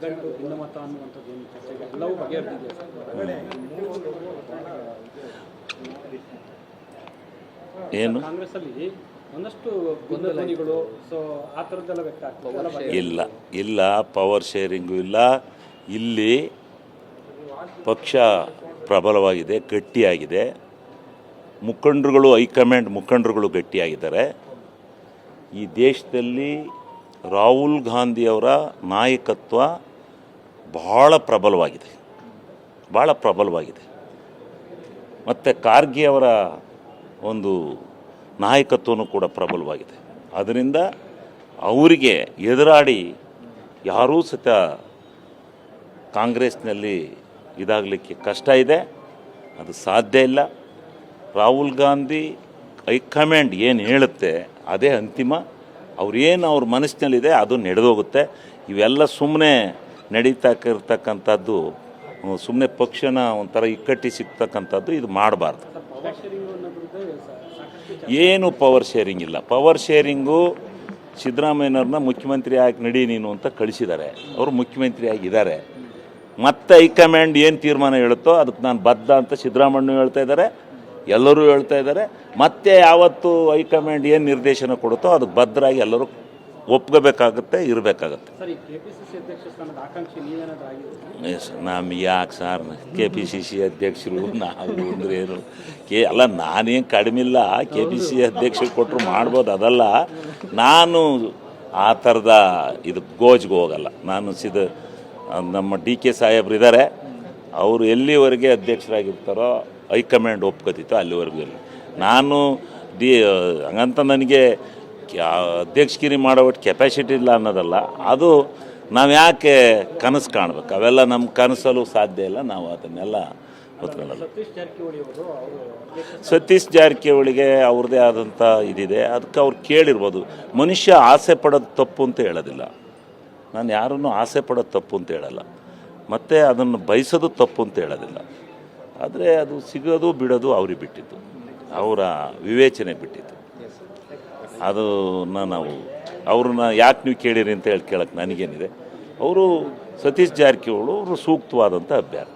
ಒಗ್ಗಟ್ಟು ಭಿನ್ನಮತ ಅನ್ನುವಂಥದ್ದು ಏನು ಚರ್ಚೆಗೆ ಎಲ್ಲವೂ ಬಗೆಹರಿದಿದೆ ಏನು? ಕಾಂಗ್ರೆಸ್ ಅಲ್ಲಿ ಒಂದಷ್ಟು ಗೊಂದಲಗಳು ಸೊ ಆ ಥರದ್ದೆಲ್ಲ ವ್ಯಕ್ತ ಆಗ್ತದೆ. ಇಲ್ಲ ಇಲ್ಲ ಪವರ್ ಶೇರಿಂಗು ಇಲ್ಲ. ಇಲ್ಲಿ ಪಕ್ಷ ಪ್ರಬಲವಾಗಿದೆ ಗಟ್ಟಿಯಾಗಿದೆ. ಮುಖಂಡರುಗಳು ಹೈಕಮಾಂಡ್ ಮುಖಂಡರುಗಳು ಗಟ್ಟಿಯಾಗಿದ್ದಾರೆ. ಈ ದೇಶದಲ್ಲಿ ರಾಹುಲ್ ಗಾಂಧಿಯವರ ನಾಯಕತ್ವ ಬಹಳ ಪ್ರಬಲವಾಗಿದೆ. ಭಾಳ ಪ್ರಬಲವಾಗಿದೆ. ಮತ್ತು ಕಾರ್ಗಿ ಅವರ ಒಂದು ನಾಯಕತ್ವನೂ ಕೂಡ ಪ್ರಬಲವಾಗಿದೆ. ಅದರಿಂದ ಅವರಿಗೆ ಎದುರಾಡಿ ಯಾರೂ ಸತ ಕಾಂಗ್ರೆಸ್ನಲ್ಲಿ ಇದಾಗಲಿಕ್ಕೆ ಕಷ್ಟ ಇದೆ. ಅದು ಸಾಧ್ಯ ಇಲ್ಲ. ರಾಹುಲ್ ಗಾಂಧಿ ಹೈಕಮಾಂಡ್ ಏನು ಹೇಳುತ್ತೆ ಅದೇ ಅಂತಿಮ. ಅವ್ರೇನು ಅವ್ರ ಮನಸ್ಸಿನಲ್ಲಿದೆ ಅದು ನಡೆದೋಗುತ್ತೆ. ಇವೆಲ್ಲ ಸುಮ್ಮನೆ ನಡೀತಾ ಇರ್ತಕ್ಕಂಥದ್ದು ಸುಮ್ಮನೆ ಪಕ್ಷನ ಒಂಥರ ಇಕ್ಕಟ್ಟಿ ಸಿಗ್ತಕ್ಕಂಥದ್ದು ಇದು ಮಾಡಬಾರ್ದು. ಏನು ಪವರ್ ಶೇರಿಂಗ್ ಇಲ್ಲ. ಪವರ್ ಶೇರಿಂಗು ಸಿದ್ದರಾಮಯ್ಯನವ್ರನ್ನ ಮುಖ್ಯಮಂತ್ರಿ ಆಗಿ ನಡಿ ನೀನು ಅಂತ ಕಳಿಸಿದ್ದಾರೆ. ಅವರು ಮುಖ್ಯಮಂತ್ರಿ ಆಗಿದ್ದಾರೆ. ಮತ್ತೆ ಹೈಕಮಾಂಡ್ ಏನು ತೀರ್ಮಾನ ಹೇಳುತ್ತೋ ಅದಕ್ಕೆ ನಾನು ಬದ್ಧ ಅಂತ ಸಿದ್ದರಾಮಯ್ಯ ಹೇಳ್ತಾ ಇದ್ದಾರೆ, ಎಲ್ಲರೂ ಹೇಳ್ತಾ ಇದ್ದಾರೆ. ಮತ್ತೆ ಯಾವತ್ತು ಹೈಕಮಾಂಡ್ ಏನು ನಿರ್ದೇಶನ ಕೊಡುತ್ತೋ ಅದಕ್ಕೆ ಬದ್ಧರಾಗಿ ಎಲ್ಲರೂ ಒಪ್ಕೋಬೇಕಾಗುತ್ತೆ ಇರಬೇಕಾಗತ್ತೆ. ನಮ್ಗೆ ನಮ್ಮ ಯಾಕೆ sir K P C C ಅಧ್ಯಕ್ಷರು ನಾವು ಅಂದ್ರೆ ಏನು? ಕೆ ಅಲ್ಲ ನಾನೇನು ಕಡಿಮೆ ಇಲ್ಲ. ಕೆ ಪಿ ಸಿ ಅಧ್ಯಕ್ಷರು ಕೊಟ್ಟರು ಮಾಡ್ಬೋದು ಅದಲ್ಲ. ನಾನು ಆ ಥರದ ಇದು ಗೋಜ್ಗೆ ಹೋಗಲ್ಲ. ನಾನು ಸಿದ ನಮ್ಮ ಡಿ ಕೆ ಸಾಹೇಬ್ರು ಇದ್ದಾರೆ ಅವರು ಎಲ್ಲಿವರೆಗೆ ಅಧ್ಯಕ್ಷರಾಗಿರ್ತಾರೋ ಹೈಕಮಾಂಡ್ ಒಪ್ಕೋತಿತ್ತು ಅಲ್ಲಿವರೆಗೂ ಇಲ್ಲ. ನಾನು ಡಿ ಹಂಗಂತ ನನಗೆ ಅಧ್ಯಕ್ಷಗಿರಿ ಮಾಡೋ ಒಟ್ಟು ಕೆಪಾಸಿಟಿ ಇಲ್ಲ ಅನ್ನೋದಲ್ಲ ಅದು ನಾವು ಯಾಕೆ ಕನಸು ಕಾಣ್ಬೇಕು? ಅವೆಲ್ಲ ನಮ್ಮ ಕನಸಲು ಸಾಧ್ಯ ಇಲ್ಲ ನಾವು ಅದನ್ನೆಲ್ಲ ಹೊತ್ಕೊಳ್ಳಲ್ಲ ಸತೀಶ್ ಜಾರಕಿಹೊಳಿಗೆ ಅವ್ರದ್ದೇ ಆದಂಥ ಇದಿದೆ. ಅದಕ್ಕೆ ಅವ್ರು ಕೇಳಿರ್ಬೋದು ಮನುಷ್ಯ ಆಸೆ ಪಡೋದು ತಪ್ಪು ಅಂತ ಹೇಳೋದಿಲ್ಲ. ನಾನು ಯಾರನ್ನೂ ಆಸೆ ಪಡೋದು ತಪ್ಪು ಅಂತ ಹೇಳಲ್ಲ. ಮತ್ತು ಅದನ್ನು ಬಯಸೋದು ತಪ್ಪು ಅಂತ ಹೇಳೋದಿಲ್ಲ. ಆದರೆ ಅದು ಸಿಗೋದು ಬಿಡೋದು ಅವ್ರಿಗೆ ಬಿಟ್ಟಿದ್ದು. ಅವರ ವಿವೇಚನೆ ಬಿಟ್ಟಿದ್ದು. ಅದು ನಾವು, ಅವ್ರನ್ನ ಯಾಕೆ ನೀವು ಕೇಳಿರಿ ಅಂತ ಹೇಳಿ ಕೇಳಕ್ಕೆ ನನಗೇನಿದೆ. ಅವರು ಸತೀಶ್ ಜಾರಕಿಹೊಳಿ ಅವರು ಸೂಕ್ತವಾದಂಥ ಅಭ್ಯರ್ಥಿ.